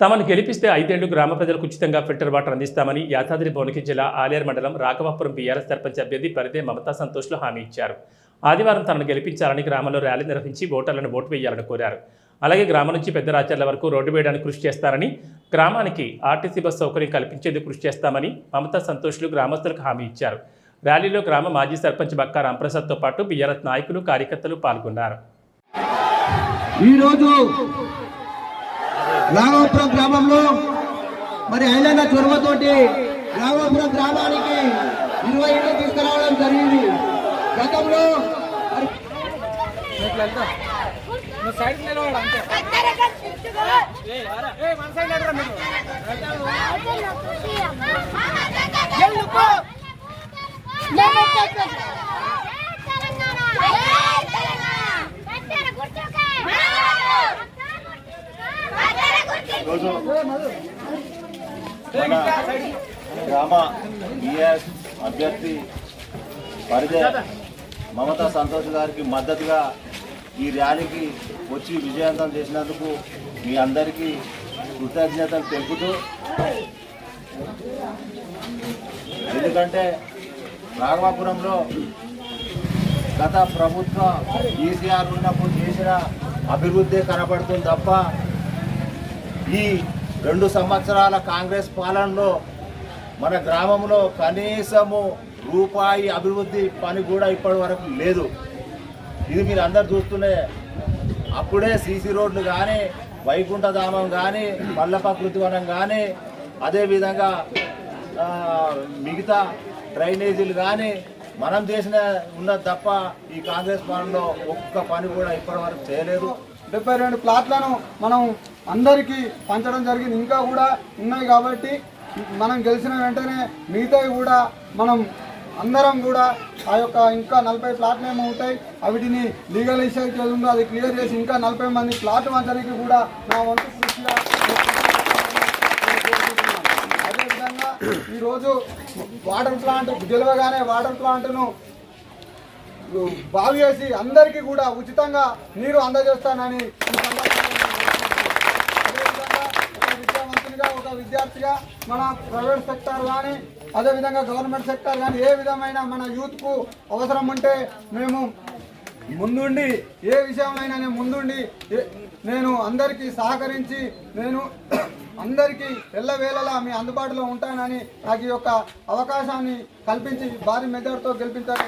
తమను గెలిపిస్తే ఐదేళ్ళు గ్రామ ప్రజలకు ఉచితంగా ఫిల్టర్ వాటర్ అందిస్తామని యాదాద్రి భువనగిరి జిల్లా ఆలేరు మండలం రాఘవాపురం బీఆర్ఎస్ సర్పంచ్ అభ్యర్థి పరిదే మమతా సంతోష్లు హామీ ఇచ్చారు. ఆదివారం తనను గెలిపించాలని గ్రామంలో ర్యాలీ నిర్వహించి ఓటర్లను ఓటు వేయాలని కోరారు. అలాగే గ్రామం నుంచి పెద్ద రాచర్ల వరకు రోడ్డు వేయడానికి కృషి చేస్తారని గ్రామానికి ఆర్టీసీ బస్ సౌకర్యం కల్పించేందుకు కృషి చేస్తామని మమతా సంతోష్లు గ్రామస్తులకు హామీ ఇచ్చారు. ర్యాలీలో గ్రామ మాజీ సర్పంచ్ బక్కా రాంప్రసాద్తో పాటు బీఆర్ఎస్ నాయకులు కార్యకర్తలు పాల్గొన్నారు. ఈరోజు రాఘవపురం గ్రామంలో మరి ఐలన్న చొరవతోటి రాఘవపురం గ్రామానికి ఇరవై ఇళ్ళు తీసుకురావడం జరిగింది గతంలో మరి ఈరోజు మన గ్రామ బిఎస్ అభ్యర్థి పరిదే మమతా సంతోష్ గారికి మద్దతుగా ఈ ర్యాలీకి వచ్చి విజయవంతం చేసినందుకు మీ అందరికీ కృతజ్ఞతలు తెలుపుతూ ఎందుకంటే రాఘవాపురంలో గత ప్రభుత్వ కేసీఆర్ ఉన్నప్పుడు చేసిన అభివృద్ధి కనబడుతుంది తప్ప ఈ రెండు సంవత్సరాల కాంగ్రెస్ పాలనలో మన గ్రామంలో కనీసము రూపాయి అభివృద్ధి పని కూడా ఇప్పటి వరకు లేదు. ఇది మీరు అందరు చూస్తూనే అప్పుడే సీసీ రోడ్లు కానీ వైకుంఠధామం కానీ మల్లపకృతి వనం కానీ అదేవిధంగా మిగతా డ్రైనేజీలు కానీ మనం చేసిన ఉన్న తప్ప ఈ కాంగ్రెస్ పాలనలో ఒక్క పని కూడా ఇప్పటి వరకు చేయలేదు. డెబ్బై రెండు ప్లాట్లను మనం అందరికీ పంచడం జరిగింది. ఇంకా కూడా ఉన్నాయి కాబట్టి మనం గెలిచిన వెంటనే మిగతావి కూడా మనం అందరం కూడా ఆ యొక్క ఇంకా నలభై ప్లాట్లు ఏమో ఉంటాయి వీటిని లీగలైజ్ అయితే ఉందో అది క్లియర్ చేసి ఇంకా నలభై మంది ప్లాట్ అందరికీ కూడా నా వంతు కృషిగా అదేవిధంగా ఈరోజు వాటర్ ప్లాంట్ గెలవగానే వాటర్ ప్లాంట్ను బాగు చేసి అందరికీ కూడా ఉచితంగా నీరు అందజేస్తానని ఒక విద్యావంతునిగా ఒక విద్యార్థిగా మన ప్రైవేట్ సెక్టార్ కానీ అదేవిధంగా గవర్నమెంట్ సెక్టార్ కానీ ఏ విధమైన మన యూత్కు అవసరం ఉంటే మేము ముందుండి ఏ విషయమైనా నేను ముందుండి ఏ- నేను అందరికీ సహకరించి నేను అందరికీ ఎల్లవేళలా మీ అందుబాటులో ఉంటానని నాకు ఈ యొక్క అవకాశాన్ని కల్పించి భారీ మెజార్టీతో గెలిపించారు.